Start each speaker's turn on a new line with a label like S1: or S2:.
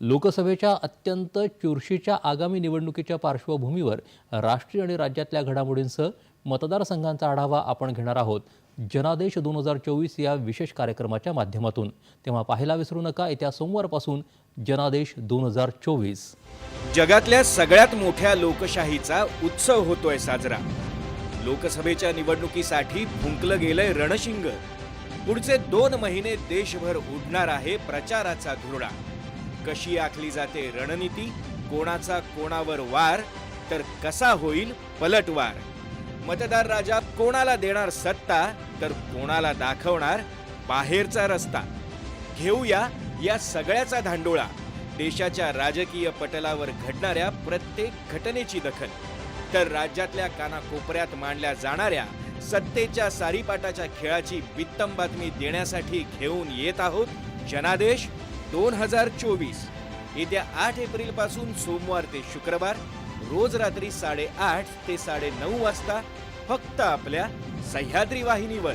S1: लोकसभेच्या अत्यंत चुरशीच्या आगामी निवडणुकीच्या पार्श्वभूमीवर राष्ट्रीय आणि राज्यातल्या घडामोडींसह मतदारसंघांचा आढावा आपण घेणार आहोत. जनादेश दोन हजार चोवीस या विशेष कार्यक्रमाच्या माध्यमातून. तेव्हा पाहायला विसरू नका येत्या सोमवारपासून जनादेश दोन हजार चोवीस.
S2: जगातल्या सगळ्यात मोठ्या लोकशाहीचा उत्सव होतोय साजरा. लोकसभेच्या निवडणुकीसाठी फुंकलं गेलंय रणशिंग. पुढचे दोन महिने देशभर उडणार आहे प्रचाराचा धुरडा कशी आखली जाते रणनीती? कोणाचा कोणावर वार? तर कसा होईल पलटवार मतदार राजा कोणाला देणार सत्ता? तर कोणाला दाखवणार बाहेरचा रस्ता? घेऊया या सगळ्याचा धांडोळा. देशाच्या राजकीय पटलावर घडणाऱ्या प्रत्येक घटनेची दखल. तर राज्यातल्या कानाकोपऱ्यात मांडल्या जाणाऱ्या सत्तेच्या सारीपाटाच्या खेळाची वित्तम बातमी देण्यासाठी घेऊन येत आहोत जनादेश दोन हजार चोवीस. येत्या आठ एप्रिलपासून सोमवार ते शुक्रवार रोज रात्री साडेआठ ते साडे नऊ वाजता फक्त आपल्या सह्याद्री वाहिनीवर.